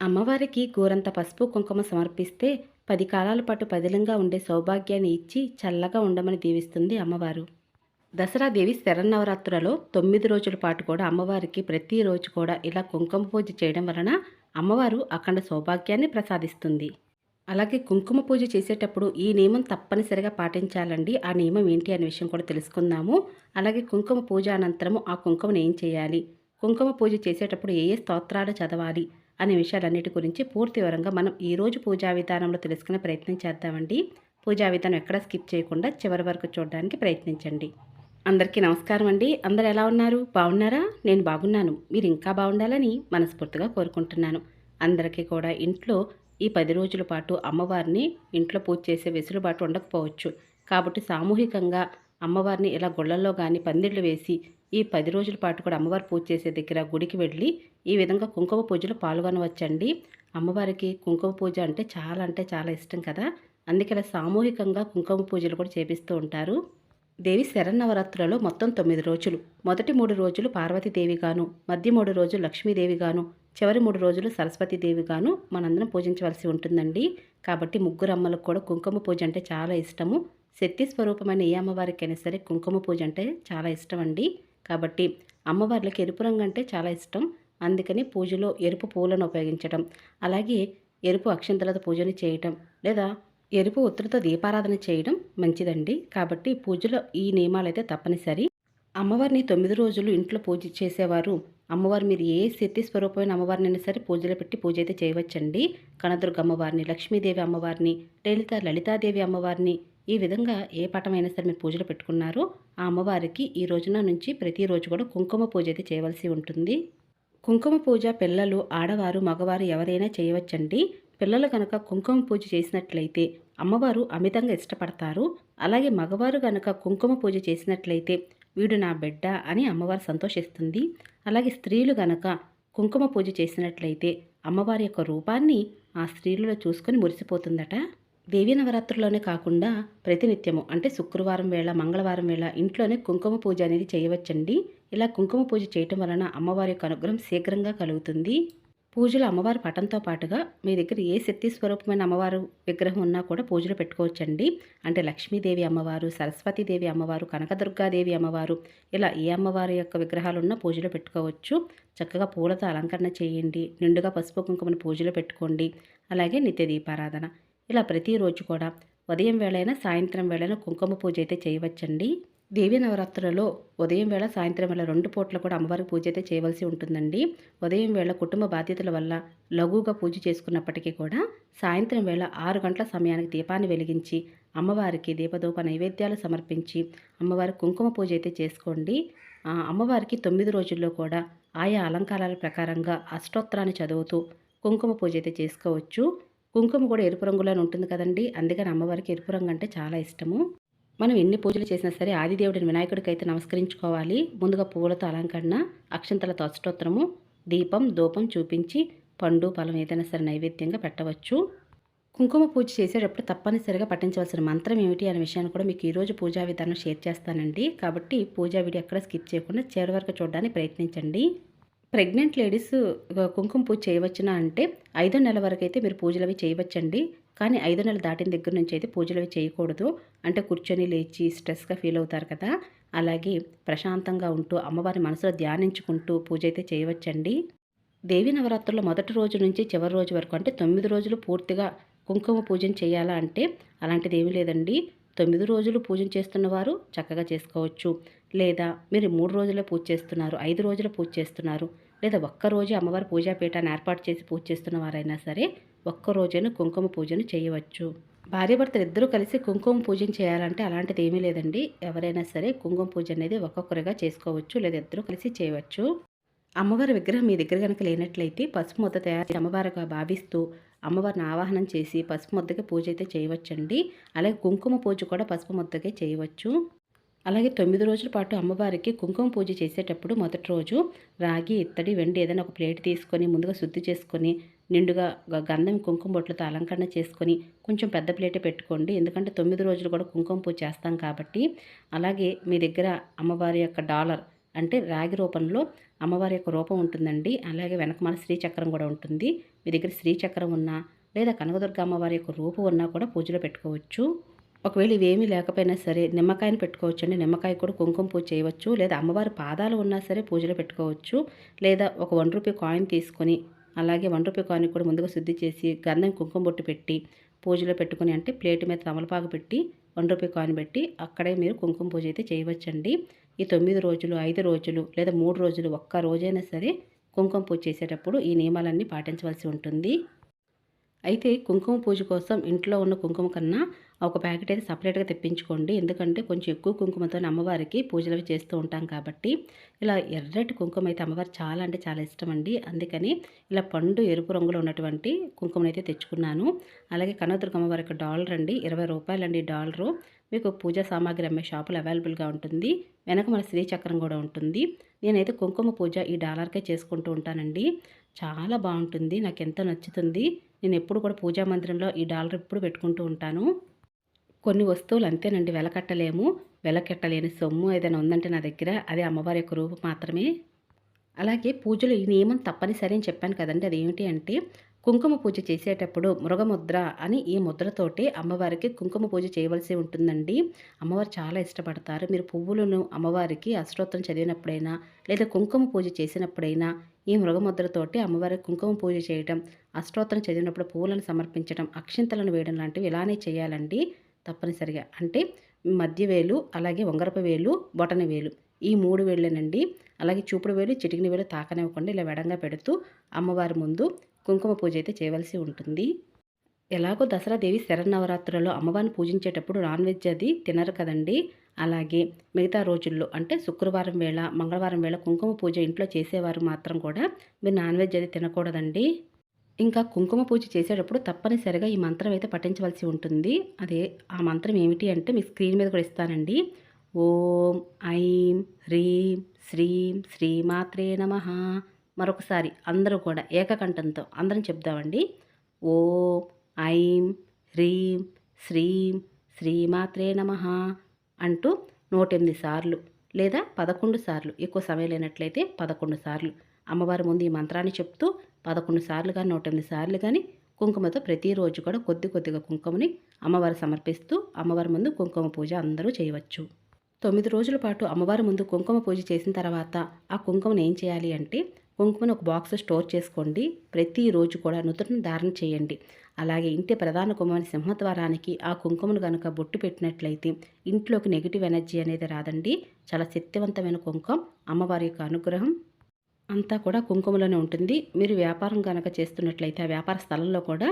అమ్మవారికి గోరంత పసుపు కుంకుమ సమర్పిస్తే పది కాలాల పాటు పదిలంగా ఉండే సౌభాగ్యాన్ని ఇచ్చి చల్లగా ఉండమని దీవిస్తుంది అమ్మవారు. దసరా దేవి శరన్నవరాత్రులలో తొమ్మిది రోజుల పాటు కూడా అమ్మవారికి ప్రతిరోజు కూడా ఇలా కుంకుమ పూజ చేయడం వలన అమ్మవారు అఖండ సౌభాగ్యాన్ని ప్రసాదిస్తుంది. అలాగే కుంకుమ పూజ చేసేటప్పుడు ఈ నియమం తప్పనిసరిగా పాటించాలండి. ఆ నియమం ఏంటి అనే విషయం కూడా తెలుసుకుందాము. అలాగే కుంకుమ పూజ అనంతరము ఆ కుంకుమను ఏం చేయాలి? కుంకుమ పూజ చేసేటప్పుడు ఏ ఏ స్తోత్రాలు చదవాలి? అనే విషయాలన్నిటి గురించి పూర్తి వివరంగా మనం ఈరోజు పూజా విధానంలో తెలుసుకునే ప్రయత్నం చేద్దామండి. పూజా విధానం ఎక్కడ స్కిప్ చేయకుండా చివరి వరకు చూడడానికి ప్రయత్నించండి. అందరికీ నమస్కారం అండి. అందరు ఎలా ఉన్నారు? బాగున్నారా? నేను బాగున్నాను. మీరు ఇంకా బాగుండాలని మనస్ఫూర్తిగా కోరుకుంటున్నాను. అందరికీ కూడా ఇంట్లో ఈ పది రోజుల పాటు అమ్మవారిని ఇంట్లో పూజ చేసే వెసులుబాటు ఉండకపోవచ్చు. కాబట్టి సామూహికంగా అమ్మవారిని ఇలా గుళ్ళల్లో కానీ పందిళ్ళు వేసి ఈ పది రోజుల పాటు కూడా అమ్మవారు పూజ చేసే దగ్గర గుడికి వెళ్ళి ఈ విధంగా కుంకుమ పూజలో పాల్గొనవచ్చండి. అమ్మవారికి కుంకుమ పూజ అంటే చాలా అంటే చాలా ఇష్టం కదా. అందుకే ఇలా సామూహికంగా కుంకుమ పూజలు కూడా చేపిస్తూ ఉంటారు. దేవి శరన్నవరాత్రులలో మొత్తం తొమ్మిది రోజులు. మొదటి మూడు రోజులు పార్వతీదేవి గాను మధ్య మూడు రోజులు లక్ష్మీదేవి గాను చివరి మూడు రోజులు సరస్వతీదేవి గాను మనందరం పూజించవలసి ఉంటుందండి. కాబట్టి ముగ్గురు అమ్మలకు కూడా కుంకుమ పూజ అంటే చాలా ఇష్టము. శక్తి స్వరూపమైన ఏ అమ్మవారికైనా సరే కుంకుమ పూజ అంటే చాలా ఇష్టం అండి కాబట్టి అమ్మవార్లకి ఎరుపు రంగు అంటే చాలా ఇష్టం. అందుకని పూజలో ఎరుపు పూలను ఉపయోగించడం అలాగే ఎరుపు అక్షంతలతో పూజను చేయటం లేదా ఎరుపు ఒత్తులతో దీపారాధన చేయడం మంచిదండి. కాబట్టి పూజలో ఈ నియమాలు అయితే తప్పనిసరి. అమ్మవారిని తొమ్మిది రోజులు ఇంట్లో పూజ చేసేవారు. అమ్మవారు మీరు ఏ శక్తి స్వరూపమైన అమ్మవారినైనా సరే పూజలు పెట్టి పూజ అయితే చేయవచ్చండి. కనదుర్గ అమ్మవారిని లక్ష్మీదేవి అమ్మవారిని లలిత లలితాదేవి అమ్మవారిని ఈ విధంగా ఏ పటమైనా సరే మీరు పూజలు పెట్టుకున్నారో. ఆ అమ్మవారికి ఈ రోజున నుంచి ప్రతిరోజు కూడా కుంకుమ పూజ అయితే చేయవలసి ఉంటుంది. కుంకుమ పూజ పిల్లలు ఆడవారు మగవారు ఎవరైనా చేయవచ్చండి. పిల్లలు కనుక కుంకుమ పూజ చేసినట్లయితే అమ్మవారు అమితంగా ఇష్టపడతారు. అలాగే మగవారు కనుక కుంకుమ పూజ చేసినట్లయితే వీడు నా బిడ్డ అని అమ్మవారు సంతోషిస్తుంది. అలాగే స్త్రీలు గనక కుంకుమ పూజ చేసినట్లయితే అమ్మవారి యొక్క రూపాన్ని ఆ స్త్రీలలో చూసుకొని మురిసిపోతుందట. దేవీ నవరాత్రుల్లోనే కాకుండా ప్రతినిత్యము అంటే శుక్రవారం వేళ మంగళవారం వేళ ఇంట్లోనే కుంకుమ పూజ అనేది చేయవచ్చండి. ఇలా కుంకుమ పూజ చేయటం వలన అమ్మవారి యొక్క అనుగ్రహం శీఘ్రంగా కలుగుతుంది. పూజలు అమ్మవారి పటంతో పాటుగా మీ దగ్గర ఏ శక్తి స్వరూపమైన అమ్మవారు విగ్రహం ఉన్నా కూడా పూజలు పెట్టుకోవచ్చండి. అంటే లక్ష్మీదేవి అమ్మవారు సరస్వతీదేవి అమ్మవారు కనకదుర్గాదేవి అమ్మవారు ఇలా ఏ అమ్మవారి యొక్క విగ్రహాలు ఉన్నా పూజలు పెట్టుకోవచ్చు. చక్కగా పూలతో అలంకరణ చేయండి. నిండుగా పసుపు కుంకుమని పూజలు పెట్టుకోండి. అలాగే నిత్య దీపారాధన. ఇలా ప్రతిరోజు కూడా ఉదయం వేళైనా సాయంత్రం వేళైనా కుంకుమ పూజ అయితే చేయవచ్చండి. దేవి నవరాత్రులలో ఉదయం వేళ సాయంత్రం వేళ రెండు పూట్ల కూడా అమ్మవారికి పూజ అయితే చేయవలసి ఉంటుందండి. ఉదయం వేళ కుటుంబ బాధ్యతల వల్ల లఘువుగా పూజ చేసుకున్నప్పటికీ కూడా సాయంత్రం వేళ ఆరు గంటల సమయానికి దీపాన్ని వెలిగించి అమ్మవారికి దీపదూప నైవేద్యాలు సమర్పించి అమ్మవారి కుంకుమ పూజ అయితే చేసుకోండి. అమ్మవారికి తొమ్మిది రోజుల్లో కూడా ఆయా అలంకారాల ప్రకారంగా అష్టోత్తరాన్ని చదువుతూ కుంకుమ పూజ అయితే చేసుకోవచ్చు. కుంకుమ కూడా ఎరుపు రంగులోనే ఉంటుంది కదండి. అందుకని అమ్మవారికి ఎరుపు రంగు అంటే చాలా ఇష్టము. మనం ఎన్ని పూజలు చేసినా సరే ఆదిదేవుడిని వినాయకుడికి అయితే నమస్కరించుకోవాలి. ముందుగా పువ్వులతో అలంకరణ అక్షంతలతో అష్టోత్తరము దీపం ధూపం చూపించి పండు ఫలం ఏదైనా సరే నైవేద్యంగా పెట్టవచ్చు. కుంకుమ పూజ చేసేటప్పుడు తప్పనిసరిగా పఠించవలసిన మంత్రం ఏమిటి అనే విషయాన్ని కూడా మీకు ఈరోజు పూజా విధానం షేర్ చేస్తానండి. కాబట్టి పూజా వీడియో ఎక్కడ స్కిప్ చేయకుండా చివరి వరకు చూడడానికి ప్రయత్నించండి. ప్రెగ్నెంట్ లేడీస్ కుంకుమ పూజ చేయవచ్చునా అంటే ఐదో నెల వరకు అయితే మీరు పూజలు అవి చేయవచ్చండి. కానీ ఐదో నెల దాటిన దగ్గర నుంచి అయితే పూజలు అవి చేయకూడదు. అంటే కూర్చొని లేచి స్ట్రెస్గా ఫీల్ అవుతారు కదా. అలాగే ప్రశాంతంగా ఉంటూ అమ్మవారి మనసులో ధ్యానించుకుంటూ పూజ అయితే చేయవచ్చండి. దేవి నవరాత్రుల మొదటి రోజు నుంచి చివరి రోజు వరకు అంటే తొమ్మిది రోజులు పూర్తిగా కుంకుమ పూజను చేయాలా అంటే అలాంటిది ఏమీ లేదండి. తొమ్మిది రోజులు పూజ చేస్తున్నవారు చక్కగా చేసుకోవచ్చు. లేదా మీరు మూడు రోజులే పూజ చేస్తున్నారు ఐదు రోజులు పూజ చేస్తున్నారు లేదా ఒక్క రోజే అమ్మవారి పూజాపీఠాన్ని ఏర్పాటు చేసి పూజ చేస్తున్న వారైనా సరే ఒక్కరోజైనా కుంకుమ పూజను చేయవచ్చు. భార్యాభర్తలు ఇద్దరూ కలిసి కుంకుమ పూజను చేయాలంటే అలాంటిది ఏమీ లేదండి. ఎవరైనా సరే కుంకుమ పూజ అనేది ఒక్కొక్కరిగా చేసుకోవచ్చు లేదా ఇద్దరు కలిసి చేయవచ్చు. అమ్మవారి విగ్రహం మీ దగ్గర కనుక లేనట్లయితే పసుపు ముద్ద తయారు అమ్మవారిగా భావిస్తూ అమ్మవారిని ఆవాహనం చేసి పసుపు ముద్దకి పూజ అయితే చేయవచ్చండి. అలాగే కుంకుమ పూజ కూడా పసుపు ముద్దకే చేయవచ్చు. అలాగే తొమ్మిది రోజుల పాటు అమ్మవారికి కుంకుమ పూజ చేసేటప్పుడు మొదటి రోజు రాగి ఇత్తడి వెండి ఏదైనా ఒక ప్లేట్ తీసుకొని ముందుగా శుద్ధి చేసుకొని నిండుగా గంధం కుంకుమ బొట్లతో అలంకరణ చేసుకొని కొంచెం పెద్ద ప్లేటే పెట్టుకోండి. ఎందుకంటే తొమ్మిది రోజులు కూడా కుంకుమ పూజ చేస్తాం కాబట్టి. అలాగే మీ దగ్గర అమ్మవారి యొక్క డాలర్ అంటే రాగి రూపంలో అమ్మవారి యొక్క రూపం ఉంటుందండి. అలాగే వెనకమాల శ్రీచక్రం కూడా ఉంటుంది. మీ దగ్గర శ్రీచక్రం ఉన్నా లేదా కనకదుర్గ అమ్మవారి యొక్క రూపం ఉన్నా కూడా పూజలో పెట్టుకోవచ్చు. ఒకవేళ ఇవేమీ లేకపోయినా సరే నిమ్మకాయని పెట్టుకోవచ్చు అండి నిమ్మకాయ కూడా కుంకుమ పూజ చేయవచ్చు. లేదా అమ్మవారి పాదాలు ఉన్నా సరే పూజలో పెట్టుకోవచ్చు. లేదా ఒక వన్ రూపీ కాయిన్ తీసుకొని అలాగే వన్ రూపీ కాయిన్ కూడా ముందుగా శుద్ధి చేసి గంధం కుంకుమ బొట్టు పెట్టి పూజలో పెట్టుకుని అంటే ప్లేట్ మీద తమలపాకు పెట్టి వన్ రూపీ కాయిన్ పెట్టి అక్కడే మీరు కుంకుమ పూజ అయితే చేయవచ్చండి. ఈ తొమ్మిది రోజులు ఐదు రోజులు లేదా మూడు రోజులు ఒక్క రోజైనా సరే కుంకుమ పూజ చేసేటప్పుడు ఈ నియమాలన్నీ పాటించవలసి ఉంటుంది. అయితే కుంకుమ పూజ కోసం ఇంట్లో ఉన్న కుంకుమ కన్నా ఒక ప్యాకెట్ అయితే సపరేట్గా తెప్పించుకోండి. ఎందుకంటే కొంచెం ఎక్కువ కుంకుమతో అమ్మవారికి పూజలు అవి చేస్తూ ఉంటాం కాబట్టి. ఇలా ఎర్రటి కుంకుమ అయితే అమ్మవారు చాలా అంటే చాలా ఇష్టం అండి అందుకని ఇలా పండు ఎరుపు రంగులో ఉన్నటువంటి కుంకుమనైతే తెచ్చుకున్నాను. అలాగే కనదుర్గ అమ్మవారి యొక్క డాలర్ అండి ఇరవై రూపాయలండి డాలరు. మీకు పూజా సామాగ్రి అమ్మే షాపులు అవైలబుల్గా ఉంటుంది. వెనక మన శ్రీచక్రం కూడా ఉంటుంది. నేనైతే కుంకుమ పూజ ఈ డాలర్కే చేసుకుంటూ ఉంటానండి. చాలా బాగుంటుంది. నాకు ఎంతో నచ్చుతుంది. నేను ఎప్పుడు కూడా పూజా మందిరంలో ఈ డాలర్ ఎప్పుడు పెట్టుకుంటూ ఉంటాను. కొన్ని వస్తువులు అంతేనండి. వెలకట్టలేము. వెలకట్టలేని సొమ్ము ఏదైనా ఉందంటే నా దగ్గర అదే అమ్మవారి యొక్క రూపం మాత్రమే. అలాగే పూజలు ఈ నియమం తప్పనిసరి అని చెప్పాను కదండి. అది ఏమిటి అంటే కుంకుమ పూజ చేసేటప్పుడు మృగముద్ర అని ఈ ముద్రతోటి అమ్మవారికి కుంకుమ పూజ చేయవలసి ఉంటుందండి. అమ్మవారు చాలా ఇష్టపడతారు. మీరు పువ్వులను అమ్మవారికి అష్టోత్తరం చదివినప్పుడైనా లేదా కుంకుమ పూజ చేసినప్పుడైనా ఈ మృగముద్రతోటి అమ్మవారికి కుంకుమ పూజ చేయడం అష్టోత్తరం చదివినప్పుడు పువ్వులను సమర్పించడం అక్షింతలను వేయడం లాంటివి ఇలానే చేయాలండి. తప్పనిసరిగా. అంటే మధ్య వేలు అలాగే వంగరపు వేలు బొటన వేలు. ఈ మూడు వేళ్ళేనండి. అలాగే చూపుడు వేలు చిటికిన వేలు తాకనివ్వకుండా ఇలా వెడంగా పెడుతూ అమ్మవారి ముందు కుంకుమ పూజ అయితే చేయవలసి ఉంటుంది. ఎలాగో దసరా దేవి శరన్నవరాత్రులలో అమ్మవారిని పూజించేటప్పుడు నాన్ వెజ్ అది తినరు కదండి. అలాగే మిగతా రోజుల్లో అంటే శుక్రవారం వేళ మంగళవారం వేళ కుంకుమ పూజ ఇంట్లో చేసేవారు మాత్రం కూడా మీరు నాన్ వెజ్ అది తినకూడదండి. ఇంకా కుంకుమ పూజ చేసేటప్పుడు తప్పనిసరిగా ఈ మంత్రం అయితే పఠించవలసి ఉంటుంది. అదే ఆ మంత్రం ఏమిటి అంటే మీ స్క్రీన్ మీద కూడా ఇస్తానండి. ఓం ఐం హ్రీం శ్రీం శ్రీమాత్రే నమ. మరొకసారి అందరూ కూడా ఏకకంఠంతో అందరం చెప్దామండి. ఓం ఐం హ్రీం శ్రీం శ్రీమాత్రే నమ అంటూ నూటెనిమిది సార్లు లేదా పదకొండు సార్లు ఎక్కువ సమయం లేనట్లయితే పదకొండు సార్లు అమ్మవారి ముందు ఈ మంత్రాన్ని చెప్తూ పదకొండు సార్లు కానీ నూట ఎనిమిది సార్లు కానీ కుంకుమతో ప్రతిరోజు కూడా కొద్ది కొద్దిగా కుంకుమని అమ్మవారు సమర్పిస్తూ అమ్మవారి ముందు కుంకుమ పూజ అందరూ చేయవచ్చు. తొమ్మిది రోజుల పాటు అమ్మవారి ముందు కుంకుమ పూజ చేసిన తర్వాత ఆ కుంకుమను ఏం చేయాలి అంటే కుంకుమను ఒక బాక్స్ స్టోర్ చేసుకోండి. ప్రతిరోజు కూడా నుదుటిని ధారణ చేయండి. అలాగే ఇంటి ప్రధాన కుమారి సింహద్వారానికి ఆ కుంకుమను కనుక బొట్టు పెట్టినట్లయితే ఇంట్లోకి నెగిటివ్ ఎనర్జీ అనేది రాదండి. చాలా శక్తివంతమైన కుంకుమ. అమ్మవారి యొక్క అనుగ్రహం అంతా కూడా కుంకుమలోనే ఉంటుంది. మీరు వ్యాపారం కనుక చేస్తున్నట్లయితే ఆ వ్యాపార స్థలంలో కూడా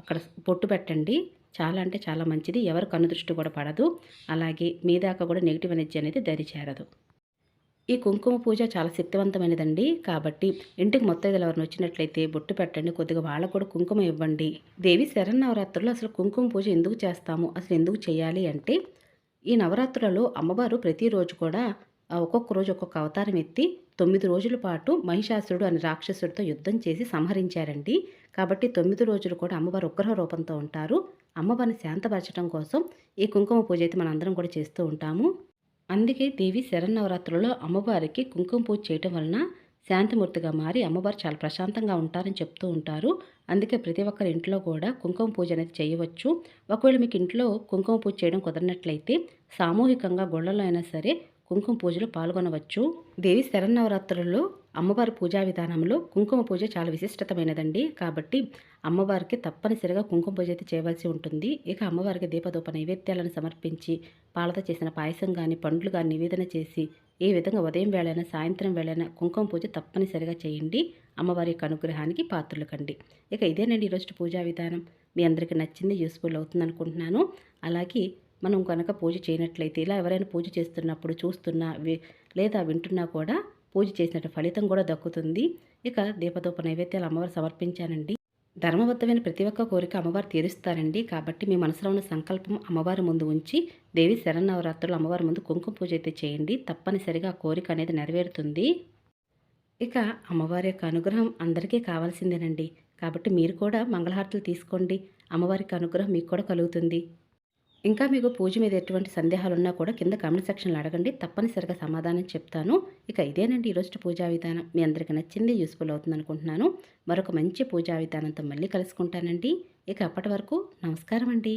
అక్కడ పొట్టు పెట్టండి. చాలా అంటే చాలా మంచిది. ఎవరు కనుదృష్టి కూడా పడదు. అలాగే మీ దాకా కూడా నెగిటివ్ ఎనర్జీ అనేది దరి చేరదు ఈ కుంకుమ పూజ చాలా శక్తివంతమైనదండి. కాబట్టి ఇంటికి మొత్తం ఎవరిని వచ్చినట్లయితే బొట్టు పెట్టండి. కొద్దిగా వాళ్ళకు కూడా కుంకుమ ఇవ్వండి. దేవి శరన్నవరాత్రుల్లో అసలు కుంకుమ పూజ ఎందుకు చేస్తాము? అసలు ఎందుకు చేయాలి అంటే ఈ నవరాత్రులలో అమ్మవారు ప్రతిరోజు కూడా ఒక్కొక్క రోజు ఒక్కొక్క అవతారం ఎత్తి తొమ్మిది రోజుల పాటు మహిషాసురుడు అనే రాక్షసుడితో యుద్ధం చేసి సంహరించారండి. కాబట్టి తొమ్మిది రోజులు కూడా అమ్మవారు ఉగ్రహ రూపంతో ఉంటారు. అమ్మవారిని శాంతపరచడం కోసం ఈ కుంకుమ పూజ అయితే మనందరం కూడా చేస్తూ ఉంటాము. అందుకే దేవి శరన్నవరాత్రులలో అమ్మవారికి కుంకుమ పూజ చేయటం వలన శాంతిమూర్తిగా మారి అమ్మవారు చాలా ప్రశాంతంగా ఉంటారని చెప్తూ ఉంటారు. అందుకే ప్రతి ఒక్కరి ఇంట్లో కూడా కుంకుమ పూజ అనేది చేయవచ్చు. ఒకవేళ మీకు ఇంట్లో కుంకుమ పూజ చేయడం కుదరినట్లయితే సామూహికంగా గుళ్ళలో అయినా సరే కుంకుమ పూజలో పాల్గొనవచ్చు. దేవి శరన్నవరాత్రుల్లో అమ్మవారి పూజా విధానంలో కుంకుమ పూజ చాలా విశిష్టతమైనదండి కాబట్టి అమ్మవారికి తప్పనిసరిగా కుంకుమ పూజ అయితే చేయవలసి ఉంటుంది. ఇక అమ్మవారికి దీపదూప నైవేద్యాలను సమర్పించి పాలతో చేసిన పాయసం కానీ పండ్లు కానీ నివేదన చేసి ఏ విధంగా ఉదయం వేళైనా సాయంత్రం వేళైనా కుంకుమ పూజ తప్పనిసరిగా చేయండి. అమ్మవారి యొక్క అనుగ్రహానికి పాత్రలు కండి ఇక ఇదేనండి ఈరోజు పూజా విధానం. మీ అందరికీ నచ్చింది యూస్ఫుల్ అవుతుంది అనుకుంటున్నాను అలాగే మనం కనుక పూజ చేయనట్లయితే ఇలా ఎవరైనా పూజ చేస్తున్నప్పుడు చూస్తున్నా లేదా వింటున్నా కూడా పూజ చేసినట్టు ఫలితం కూడా దక్కుతుంది. ఇక దీపదూప నైవేద్యాలు అమ్మవారు సమర్పించానండి. ధర్మబద్ధమైన ప్రతి ఒక్క కోరిక అమ్మవారు తీరుస్తారండి. కాబట్టి మీ మనసులో ఉన్న సంకల్పం అమ్మవారి ముందు ఉంచి దేవి శరన్నవరాత్రులు అమ్మవారి ముందు కుంకుమ పూజ అయితే చేయండి. తప్పనిసరిగా కోరిక అనేది నెరవేరుతుంది. ఇక అమ్మవారి యొక్క అనుగ్రహం అందరికీ కావాల్సిందేనండి. కాబట్టి మీరు కూడా మంగళహారతులు తీసుకోండి. అమ్మవారికి అనుగ్రహం మీకు కూడా కలుగుతుంది. ఇంకా మీకు పూజ మీద ఎటువంటి సందేహాలు ఉన్నా కూడా కింద కామెంట్ సెక్షన్లో అడగండి. తప్పనిసరిగా సమాధానం చెప్తాను. ఇక ఇదేనండి ఈరోజు పూజా విధానం. మీ అందరికీ నచ్చింది యూస్ఫుల్ అవుతుంది అనుకుంటున్నాను. మరొక మంచి పూజా విధానంతో మళ్ళీ కలుసుకుంటానండి. ఇక అప్పటి వరకు నమస్కారం అండి